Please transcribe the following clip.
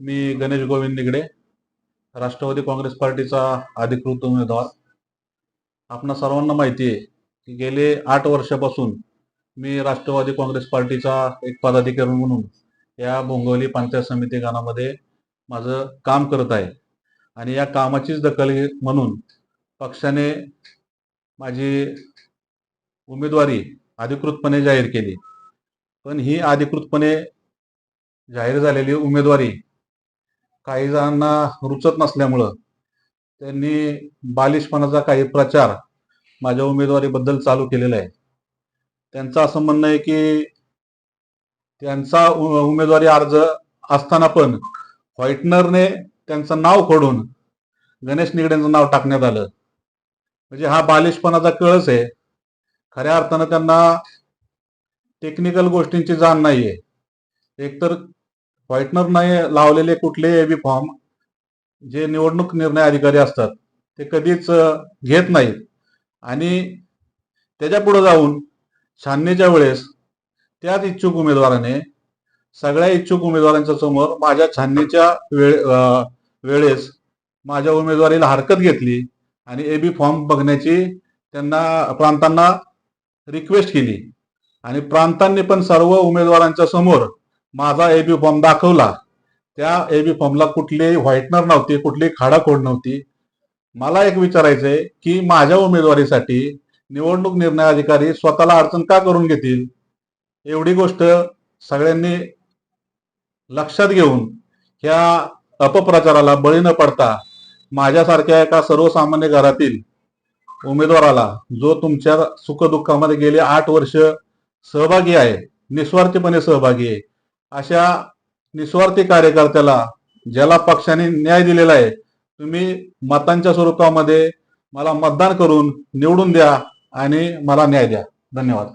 मी गणेश गोविंद निगडे राष्ट्रवादी काँग्रेस पार्टीचा अधिकृत उमेदवार. आपणा सर्वांना माहिती आहे की गेले आठ वर्षापासून मी राष्ट्रवादी काँग्रेस पार्टीचा एक पदाधिकारी म्हणून या बोंगवली पंचायत समिती गानामध्ये माझं काम करत आहे. आणि या कामाचीच दखल म्हणून पक्षाने माझी उमेदवारी अधिकृतपणे जाहीर केली. पण ही अधिकृतपणे जाहीर झालेली उमेदवारी काही जणांना रुचत नसल्यामुळं त्यांनी बालिशपणाचा काही प्रचार माझ्या उमेदवारीबद्दल चालू केलेला आहे. त्यांचं असं म्हणणं आहे की त्यांचा उ- उमेदवारी अर्ज असताना पण व्हाईटनरने त्यांचं नाव खोडून गणेश निगडेंचं नाव टाकण्यात आलं. म्हणजे हा बालिशपणाचा कळस आहे. खऱ्या अर्थानं त्यांना टेक्निकल गोष्टींची जाण नाहीये. एकतर व्हाईटनर नाही लावलेले कुठलेही एबी फॉर्म जे निवडणूक निर्णय अधिकारी असतात ते कधीच घेत नाहीत. आणि त्याच्या पुढे जाऊन छाननीच्या वेळेस त्याच इच्छुक उमेदवाराने सगळ्या इच्छुक उमेदवारांच्या समोर माझ्या छाननीच्या वेळ वेळेस माझ्या उमेदवारीला हरकत घेतली आणि एबी फॉर्म बघण्याची त्यांना प्रांतांना रिक्वेस्ट केली. आणि प्रांतांनी पण सर्व उमेदवारांच्या समोर माझा एबी फॉर्म दाखवला. त्या एबी फॉर्मला कुठली व्हाईटनर नव्हती कुठलीही खाडाखोड नव्हती. मला एक विचारायचंय की माझ्या उमेदवारीसाठी निवडणूक निर्णय अधिकारी स्वतःला अडचण का करून घेतील? एवढी गोष्ट सगळ्यांनी लक्षात घेऊन ह्या अपप्रचाराला बळी न पडता माझ्यासारख्या एका सर्वसामान्य घरातील उमेदवाराला जो तुमच्या सुखदुःखामध्ये गेले आठ वर्ष सहभागी आहे निस्वार्थीपणे सहभागी आहे अशा निस्वार्थी कार्यकर्त्याला ज्याला पक्षाने न्याय दिलेला आहे तुम्ही मतांच्या स्वरूपामध्ये मला मतदान करून निवडून द्या आणि मला न्याय द्या. धन्यवाद.